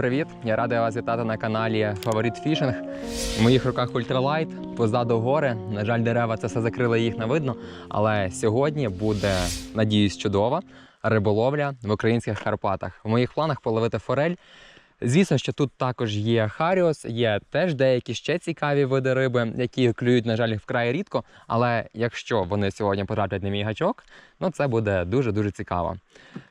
Привіт! Я радий вас вітати на каналі Фаворит Фішинг. В моїх руках ультралайт, позаду гори. На жаль, дерева це все закрили, їх не видно. Але сьогодні буде, надіюсь, чудова риболовля в українських Карпатах. В моїх планах половити форель. Звісно, що тут також є харіос, є теж деякі ще цікаві види риби, які клюють, на жаль, вкрай рідко. Але якщо вони сьогодні потраплять на мій гачок, ну це буде дуже дуже цікаво.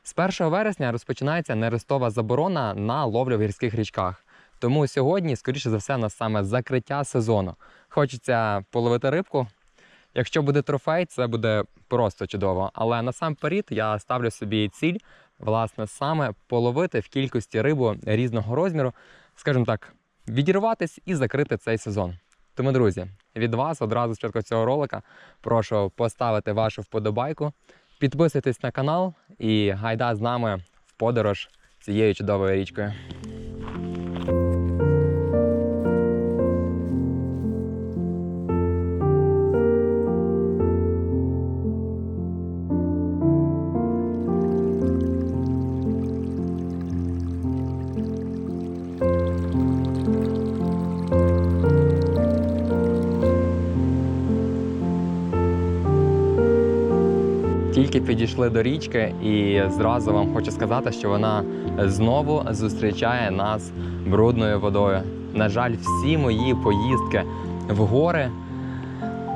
З 1 вересня розпочинається нерестова заборона на ловлю в гірських річках. Тому сьогодні, скоріше за все, у нас саме закриття сезону. Хочеться половити рибку. Якщо буде трофей, це буде просто чудово. Але насамперед я ставлю собі ціль, власне, саме половити в кількості рибу різного розміру, скажімо так, відірватись і закрити цей сезон. Тому, друзі, від вас одразу спочатку цього ролика прошу поставити вашу вподобайку, підписуйтесь на канал і гайда з нами в подорож цією чудовою річкою. Підійшли до річки, і зразу вам хочу сказати, що вона знову зустрічає нас брудною водою. На жаль, всі мої поїздки в гори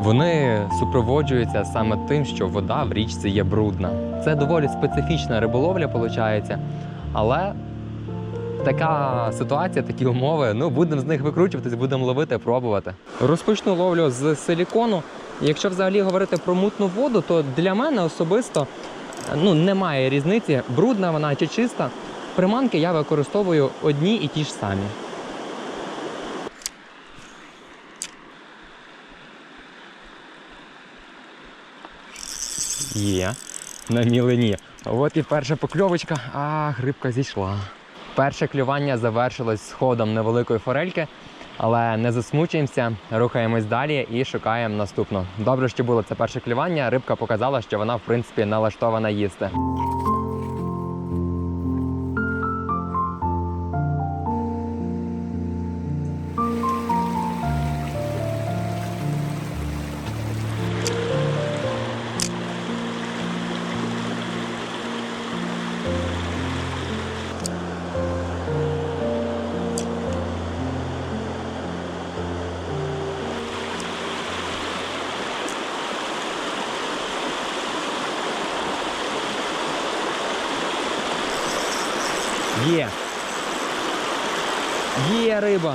вони супроводжуються саме тим, що вода в річці є брудна. Це доволі специфічна риболовля, виходить, але така ситуація, такі умови. Ну будемо з них викручуватись, будемо ловити, пробувати. Розпочну ловлю з силікону. Якщо взагалі говорити про мутну воду, то для мене особисто ну, немає різниці, брудна вона чи чиста. Приманки я використовую одні і ті ж самі. Є на мілині. От і перша покльовочка, а грибка зійшла. Перше клювання завершилось сходом невеликої форельки, але не засмучуємося, рухаємось далі і шукаємо наступну. Добре, що було це перше клювання. Рибка показала, що вона в принципі налаштована їсти. Є. Є риба.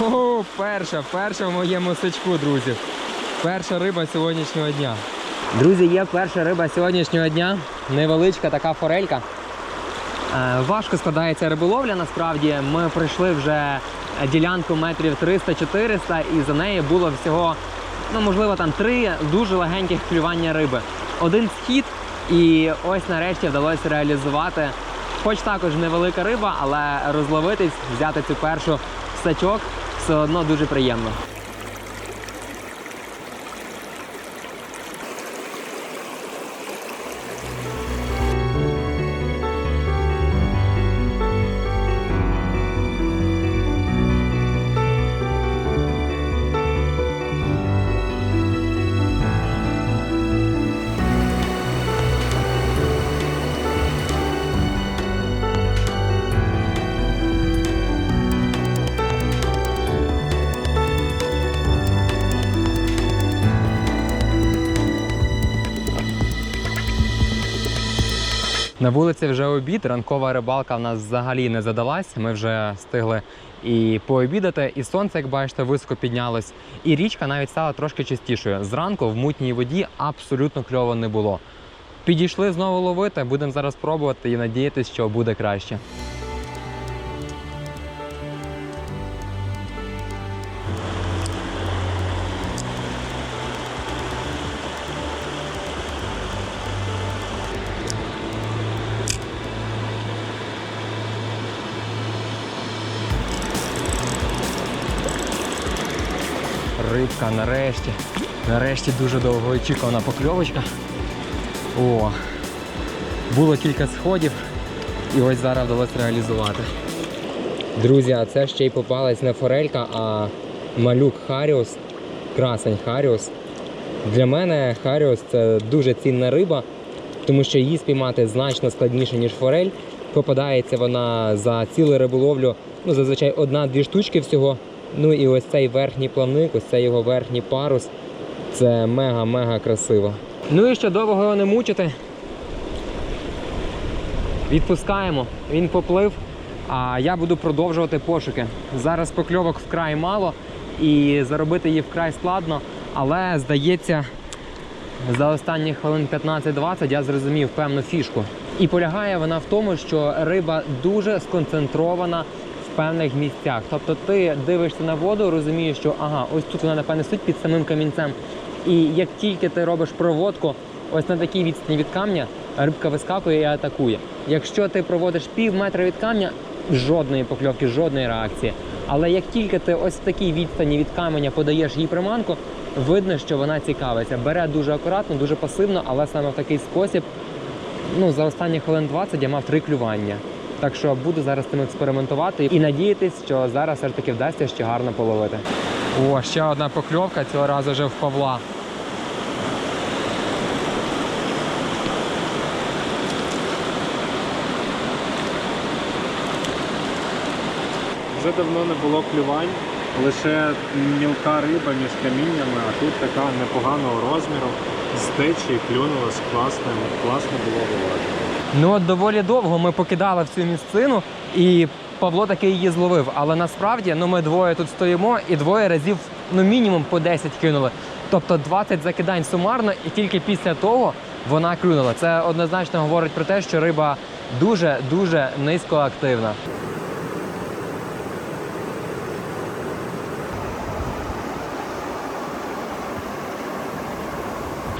О, перша, перша в моєму сачку, друзі. Перша риба сьогоднішнього дня. Друзі, є перша риба сьогоднішнього дня. Невеличка така форелька. Е, Важко складається риболовля, насправді. Ми пройшли вже ділянку метрів 300-400 і за нею було всього, ну можливо, там три дуже легеньких клювання риби. Один схід, і ось нарешті вдалося реалізувати. Хоч також невелика риба, але розловитись, взяти цю першу сачок все одно дуже приємно. На вулиці вже обід, ранкова рибалка в нас взагалі не задалась. Ми вже встигли і пообідати, і сонце, як бачите, високо піднялось. І річка навіть стала трошки чистішою. Зранку в мутній воді абсолютно кльово не було. Підійшли знову ловити, будемо зараз пробувати і надіятися, що буде краще. Рибка нарешті. Нарешті дуже довго очікувана покльовочка. О, було кілька сходів, і ось зараз вдалося реалізувати. Друзі, а це ще й попалась не форелька, а малюк Харіус, красень Харіус. Для мене Харіус це дуже цінна риба, тому що її спіймати значно складніше, ніж форель. Попадається вона за цілу риболовлю, ну зазвичай одна-дві штучки всього. Ну і ось цей верхній плавник, ось цей його верхній парус. Це мега-мега красиво. Ну і ще довго його не мучити. Відпускаємо, він поплив, а я буду продовжувати пошуки. Зараз покльовок вкрай мало і заробити її вкрай складно, але здається, за останні хвилин 15-20 я зрозумів певну фішку. І полягає вона в тому, що риба дуже сконцентрована певних місцях. Тобто ти дивишся на воду, розумієш, що ага, ось тут вона напевне стоїть під самим камінцем. І як тільки ти робиш проводку, ось на такій відстані від камня, рибка вискакує і атакує. Якщо ти проводиш пів метра від камня, жодної покльовки, жодної реакції. Але як тільки ти ось в такій відстані від каменя подаєш їй приманку, видно, що вона цікавиться. Бере дуже акуратно, дуже пасивно, але саме в такий спосіб, ну за останні хвилин 20 я мав три клювання. Так що буду зараз тим експериментувати і надіятись, що зараз все ж таки вдасться ще гарно половити. О, ще одна покльовка, цього разу вже в Павла. Вже давно не було клювань, лише мілка риба між каміннями, а тут така непоганого розміру. З течії клюнула з класним, класно було виловити. Ну от доволі довго ми покидали в цю місцину, і Павло таки її зловив. Але насправді ну ми двоє тут стоїмо і двоє разів, ну мінімум по 10 кинули. Тобто 20 закидань сумарно, і тільки після того вона клюнула. Це однозначно говорить про те, що риба дуже дуже низькоактивна.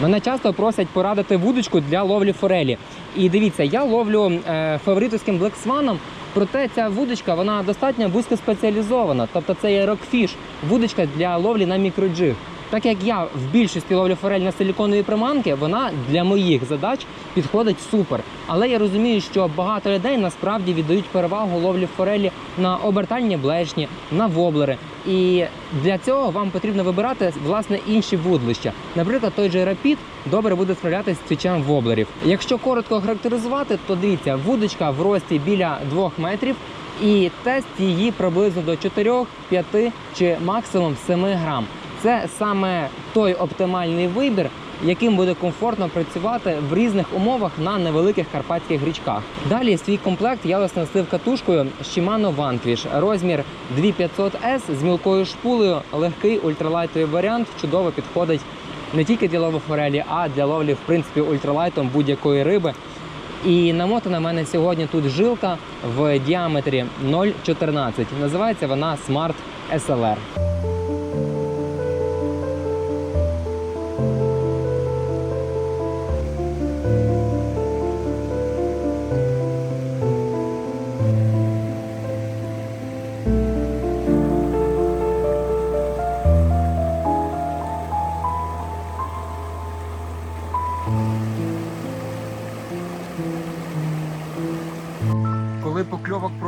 Мене часто просять порадити вудочку для ловлі форелі. І дивіться, я ловлю е, фаворитовським блексваном, проте ця вудочка вона достатньо вузькоспеціалізована. Тобто це є рокфіш, вудочка для ловлі на мікроджиг. Так як я в більшості ловлю форель на силіконові приманки, вона для моїх задач підходить супер. Але я розумію, що багато людей насправді віддають перевагу ловлі форелі на обертальні блешні, на воблери. І для цього вам потрібно вибирати власне інші вудлища. Наприклад, той же рапід добре буде справлятися з твічем воблерів. Якщо коротко характеризувати, то дивіться, вудочка в рості біля 2 метрів. І тест її приблизно до 4, 5 чи максимум 7 грам. Це саме той оптимальний вибір, яким буде комфортно працювати в різних умовах на невеликих карпатських річках. Далі свій комплект я оснастив катушкою Shimano Vanquish. Розмір 2500S з мілкою шпулею, легкий ультралайтовий варіант, чудово підходить не тільки для лови форелі, а для ловлі в принципі ультралайтом будь-якої риби. І намотана в мене сьогодні тут жилка в діаметрі 0,14. Називається вона Smart SLR.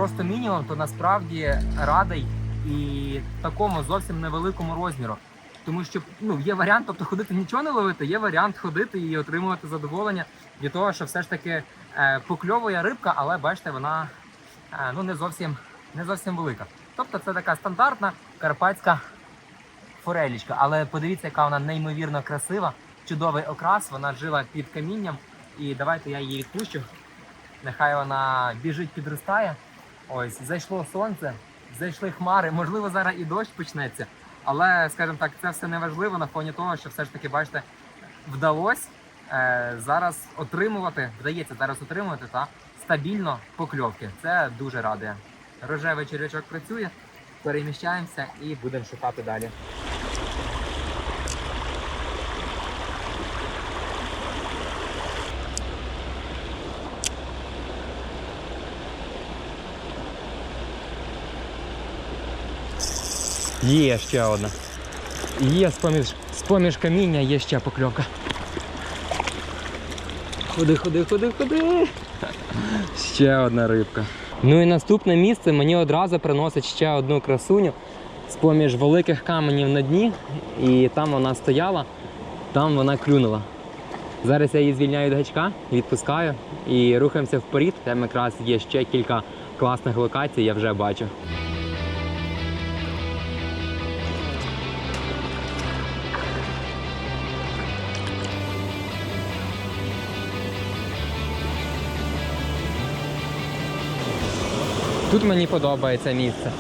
Просто мінімум, то насправді радий і такому зовсім невеликому розміру. Тому що ну, є варіант, тобто ходити нічого не ловити, є варіант ходити і отримувати задоволення від того, що все ж таки е, покльовує рибка, але бачите, вона е, ну, не, зовсім, не зовсім велика. Тобто це така стандартна карпатська форелічка. Але подивіться, яка вона неймовірно красива, чудовий окрас, вона жила під камінням. І давайте я її відпущу. Нехай вона біжить, підростає. Ось, зайшло сонце, зайшли хмари. Можливо, зараз і дощ почнеться. Але, скажімо так, це все не важливо на фоні того, що все ж таки, бачите, вдалося е, зараз отримувати, вдається зараз отримувати та стабільно покльовки. Це дуже радує. Рожевий черв'ячок працює, переміщаємося і будемо шукати далі. Є ще одна. Є з-поміж, з-поміж каміння, є ще покльовка. Ходи, ходи, ходи, ходи. Ще одна рибка. Ну і наступне місце мені одразу приносить ще одну красуню з-поміж великих каменів на дні. І там вона стояла, там вона клюнула. Зараз я її звільняю від гачка, відпускаю і рухаємося вперед. Там якраз є ще кілька класних локацій, я вже бачу. Тут мені подобається місце.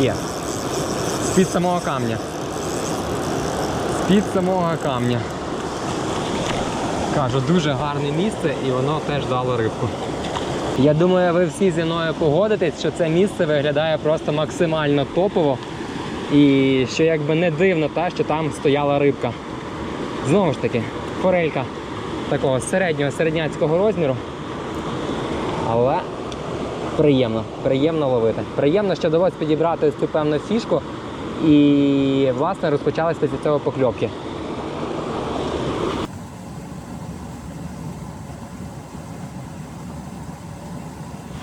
Є. З-під самого камня. З-під самого камня. Кажу, дуже гарне місце і воно теж дало рибку. Я думаю, ви всі зі мною погодитесь, що це місце виглядає просто максимально топово. І що якби не дивно, та, що там стояла рибка. Знову ж таки, форелька такого середнього середняцького розміру. Але приємно, приємно ловити. Приємно, що вдалося підібрати цю певну фішку і власне розпочалися після цього покльовки.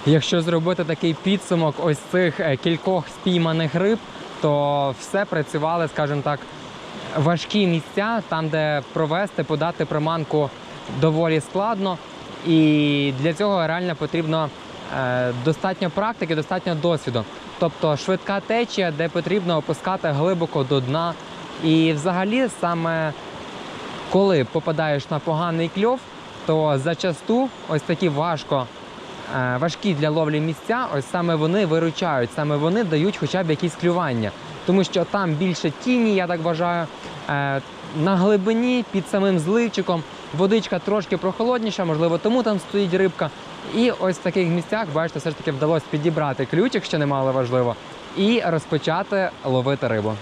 Якщо зробити такий підсумок ось цих е, кількох спійманих риб, то все працювали, скажімо так, важкі місця, там, де провести, подати приманку доволі складно. І для цього реально потрібно е, достатньо практики, достатньо досвіду. Тобто швидка течія, де потрібно опускати глибоко до дна. І взагалі саме коли попадаєш на поганий кльов, то зачасту ось такі важко важкі для ловлі місця, ось саме вони виручають, саме вони дають хоча б якісь клювання. Тому що там більше тіні, я так вважаю. Е, На глибині під самим зливчиком водичка трошки прохолодніша, можливо, тому там стоїть рибка. І ось в таких місцях, бачите, все ж таки вдалося підібрати ключик, що немало важливо, і розпочати ловити рибу.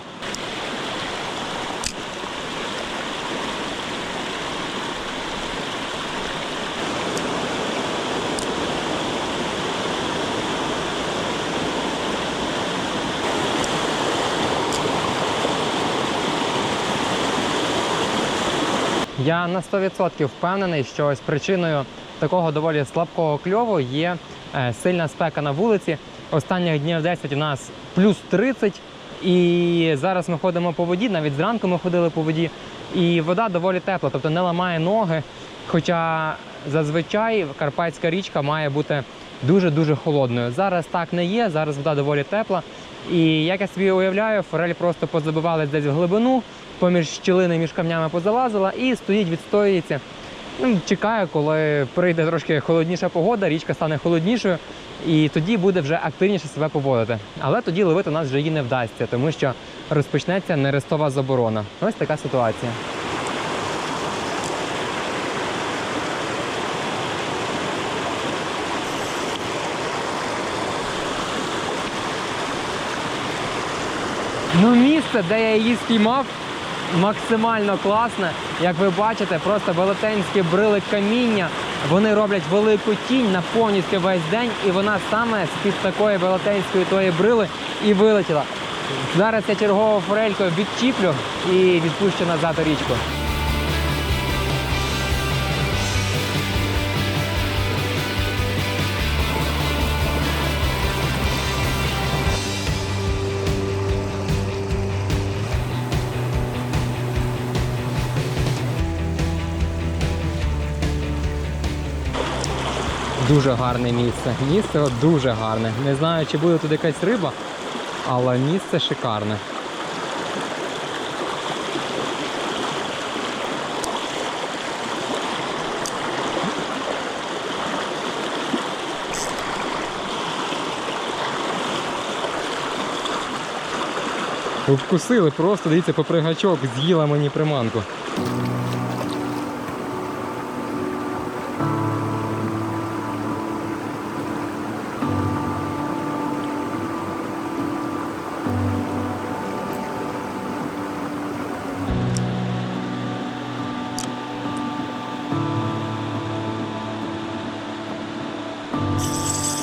Я на 100% впевнений, що ось причиною такого доволі слабкого кльову є е, сильна спека на вулиці. Останніх днів 10 у нас плюс 30, і зараз ми ходимо по воді, навіть зранку ми ходили по воді, і вода доволі тепла, тобто не ламає ноги. Хоча зазвичай Карпатська річка має бути дуже-дуже холодною. Зараз так не є, зараз вода доволі тепла. І як я собі уявляю, форель просто позабивалась десь в глибину, поміж щілини між камнями позалазила і стоїть, відстоюється. Ну, чекаю, коли прийде трошки холодніша погода, річка стане холоднішою, і тоді буде вже активніше себе поводити. Але тоді ловити нас вже її не вдасться, тому що розпочнеться нерестова заборона. Ось така ситуація. Ну, місце, де я її спіймав, максимально класне. Як ви бачите, просто велетенські брили каміння. Вони роблять велику тінь на повністю весь день, і вона саме з-під такої велетенської тої брили і вилетіла. Зараз я чергову форелькою відчіплю і відпущу назад у річку. Дуже гарне місце. Місце дуже гарне. Не знаю, чи буде тут якась риба, але місце шикарне. Обкусили просто, дивіться, попригачок з'їла мені приманку.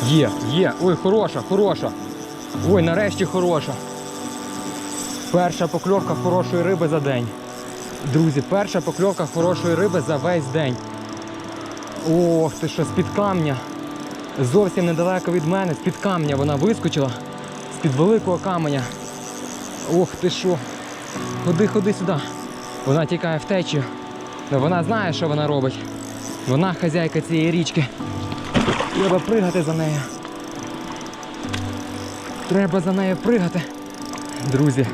Є, є. Ой, хороша, хороша. Ой, нарешті хороша. Перша покльовка хорошої риби за день. Друзі, перша покльовка хорошої риби за весь день. Ох ти що, з-під камня. Зовсім недалеко від мене, з-під камня вона вискочила. З-під великого каменя. Ох ти що. Ходи, ходи сюди. Вона тікає в течію. Вона знає, що вона робить. Вона хазяйка цієї річки. Треба пригати за нею. Треба за нею пригати. Друзі,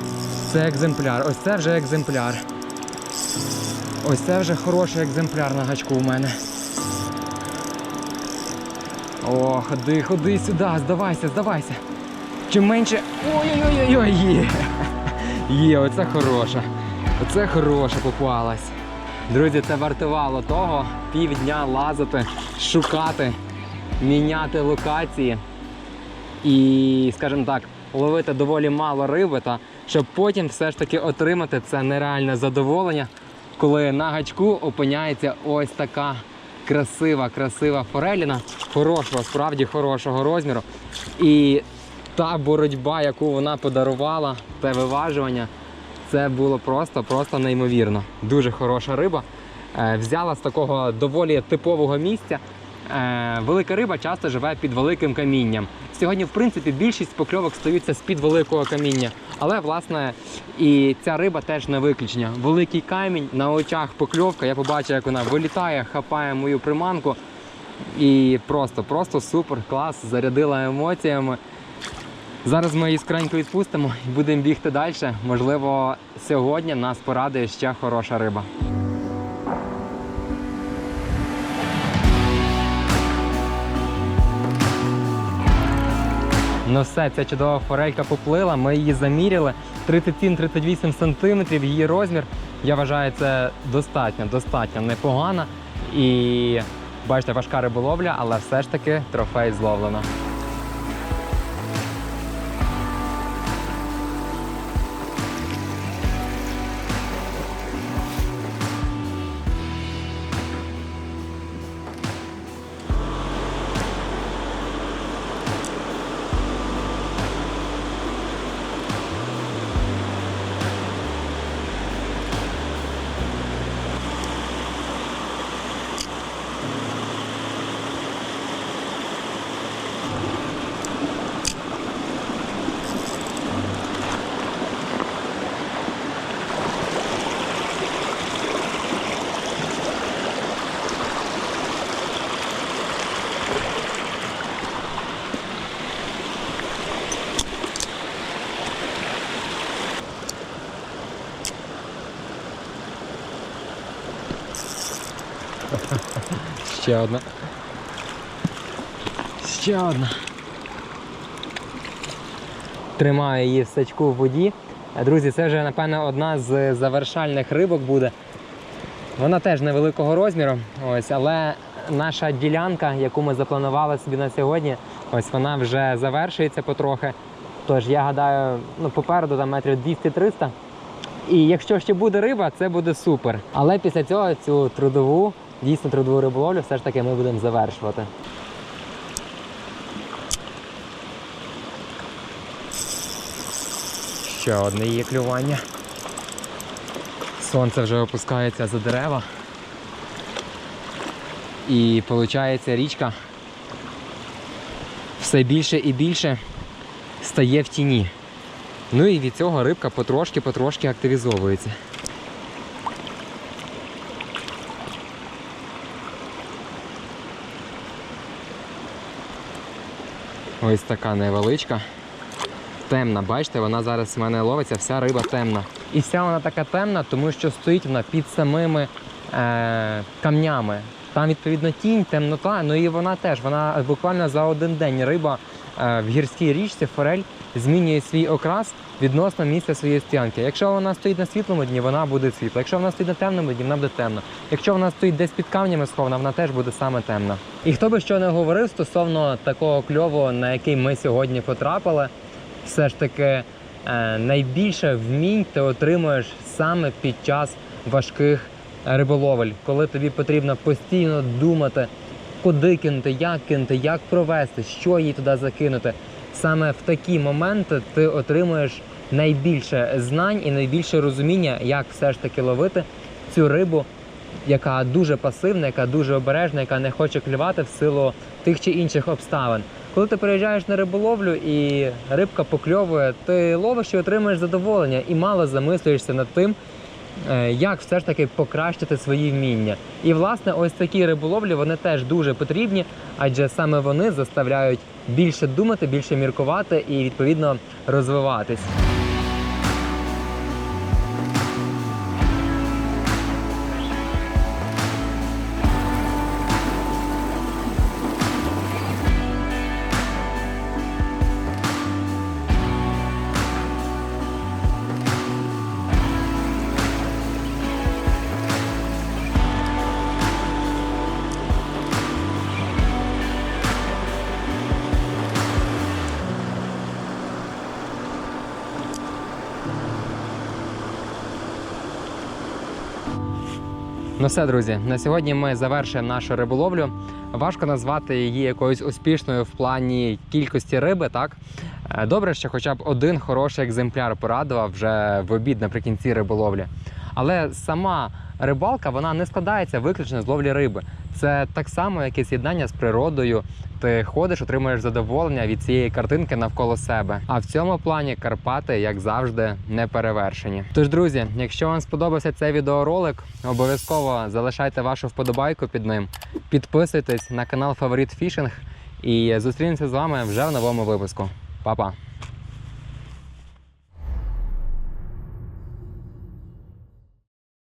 це екземпляр. Ось це вже екземпляр. Ось це вже хороший екземпляр на гачку у мене. О, ходи, ходи сюди, здавайся, здавайся. Чим менше. Ой-ой-ой, є. Є, оце хороша. Оце хороша попалась. Друзі, це вартувало того півдня лазити, шукати, міняти локації і, скажімо так, ловити доволі мало риби, та щоб потім все ж таки отримати це нереальне задоволення, коли на гачку опиняється ось така красива, красива фореліна, хорошого, справді хорошого розміру. І та боротьба, яку вона подарувала, те виважування, це було просто, просто неймовірно. Дуже хороша риба. Е, Взяла з такого доволі типового місця. Е, Велика риба часто живе під великим камінням. Сьогодні, в принципі, більшість покльовок стаються з-під великого каміння. Але, власне, і ця риба теж не виключення. Великий камінь на очах покльовка. Я побачив, як вона вилітає, хапає мою приманку. І просто, просто супер, клас, зарядила емоціями. Зараз ми її скренько відпустимо і будемо бігти далі. Можливо, сьогодні нас порадує ще хороша риба. Ну все, ця чудова форелька поплила, ми її заміряли. 37-38 сантиметрів її розмір. Я вважаю, це достатньо, достатньо непогано. І бачите, важка риболовля, але все ж таки трофей зловлено. Ще одна. Ще одна. Тримаю її в сачку в воді. Друзі, це вже, напевно, одна з завершальних рибок буде. Вона теж невеликого розміру, ось, але наша ділянка, яку ми запланували собі на сьогодні, ось вона вже завершується потрохи. Тож я гадаю, ну, попереду там метрів 200-300. І якщо ще буде риба, це буде супер. Але після цього цю трудову, дійсно трудову риболовлю, все ж таки ми будемо завершувати. Ще одне є клювання. Сонце вже опускається за дерева. І виходить, річка все більше і більше стає в тіні. Ну і від цього рибка потрошки-потрошки активізовується. Ось така невеличка. Темна, бачите, вона зараз в мене ловиться, вся риба темна. І вся вона така темна, тому що стоїть вона під самими е, камнями. Там, відповідно, тінь, темнота, ну і вона теж, вона буквально за один день риба в гірській річці форель змінює свій окрас відносно місця своєї стоянки. Якщо вона стоїть на світлому дні, вона буде світла. Якщо вона стоїть на темному дні, вона буде темна. Якщо вона стоїть десь під камнями схована, вона теж буде саме темна. І хто би що не говорив стосовно такого кльову, на який ми сьогодні потрапили, все ж таки е, найбільше вмінь ти отримуєш саме під час важких риболовель, коли тобі потрібно постійно думати, куди кинути, як кинути, як провести, що їй туди закинути. Саме в такі моменти ти отримуєш найбільше знань і найбільше розуміння, як все ж таки ловити цю рибу, яка дуже пасивна, яка дуже обережна, яка не хоче клювати в силу тих чи інших обставин. Коли ти приїжджаєш на риболовлю і рибка покльовує, ти ловиш і отримуєш задоволення і мало замислюєшся над тим, як все ж таки покращити свої вміння. І власне, ось такі риболовлі вони теж дуже потрібні, адже саме вони заставляють більше думати, більше міркувати і відповідно розвиватись. Все, друзі, на сьогодні ми завершуємо нашу риболовлю. Важко назвати її якоюсь успішною в плані кількості риби, так? Е, Добре, що хоча б один хороший екземпляр порадував вже в обід наприкінці риболовлі. Але сама рибалка вона не складається виключно з ловлі риби. Це так само, як і з'єднання з природою. Ти ходиш, отримуєш задоволення від цієї картинки навколо себе. А в цьому плані Карпати, як завжди, не перевершені. Тож, друзі, якщо вам сподобався цей відеоролик, обов'язково залишайте вашу вподобайку під ним, підписуйтесь на канал Фаворит Фішинг і зустрінемося з вами вже в новому випуску. Па-па!